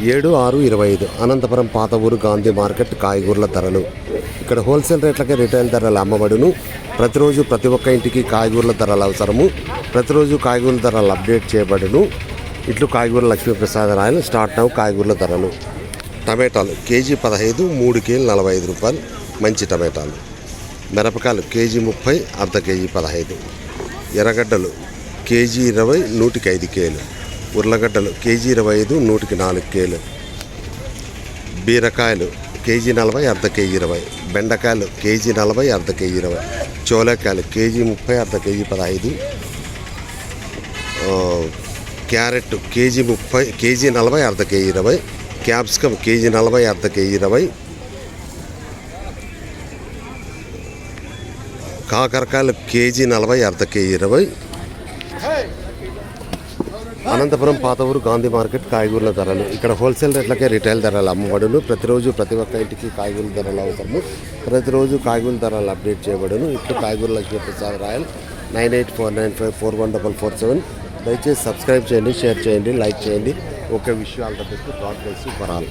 ఏడు ఆరు ఇరవై ఐదు. అనంతపురం పాత ఊరు గాంధీ మార్కెట్ కాయగూరల ధరలు. ఇక్కడ హోల్సేల్ రేట్లకే రిటైల్ ధరలు అమ్మబడును. ప్రతిరోజు ప్రతి ఒక్క ఇంటికి కాయగూరల ధరలు అవసరము. ప్రతిరోజు కాయగూరల ధరలు అప్డేట్ చేయబడును. ఇట్లు కాయగూరల లక్ష్మీప్రసాద్ రాయలు. స్టార్ట్ నవ్వు కాయగూరల ధరలు. టమాటాలు కేజీ పదహైదు మూడు కేజీలు నలభై ఐదు రూపాయలు. మంచి టమాటాలు. మిరపకాయలు కేజీ ముప్పై అర్ధ కేజీ పదహైదు. ఎర్రగడ్డలు కేజీ ఇరవై నూటికి ఐదు కేలు. ఉర్లగడ్డలు కేజీ ఇరవై ఐదు నూటికి నాలుగు కేలు. బీరకాయలు కేజీ నలభై అర్ధ కేజీ ఇరవై. బెండకాయలు కేజీ నలభై అర్ధ కేజీ ఇరవై. చోలకాయలు కేజీ ముప్పై అర్ధ కేజీ పదహైదు. క్యారెట్ కేజీ ముప్పై కేజీ నలభై అర్ధ కేజీ ఇరవై. క్యాప్సికమ్ కేజీ నలభై అర్ధ కేజీ ఇరవై. కాకరకాయలు కేజీ నలభై అర్ధ కేజీ ఇరవై. అనంతపురం పాత ఊరు గాంధీ మార్కెట్ కాయగూరల ధరలు. ఇక్కడ హోల్సేల్ రేట్లకే రిటైల్ ధరలు అమ్మబడును. ప్రతిరోజు ప్రతి ఒక్క ఇంటికి కాయగూరల ధరలు అవసరము. ప్రతిరోజు కాయగూరల ధరలు అప్డేట్ చేయబడును. ఇప్పుడు కాయగూరలకి Lakshmi Prasad Royal nine eight four nine five four one double four seven. దయచేసి సబ్స్క్రైబ్ చేయండి షేర్ చేయండి లైక్ చేయండి. ఒక విషయాలు తప్పిస్తూ గాడ్ బ్లెస్ ఫర్ ఆల్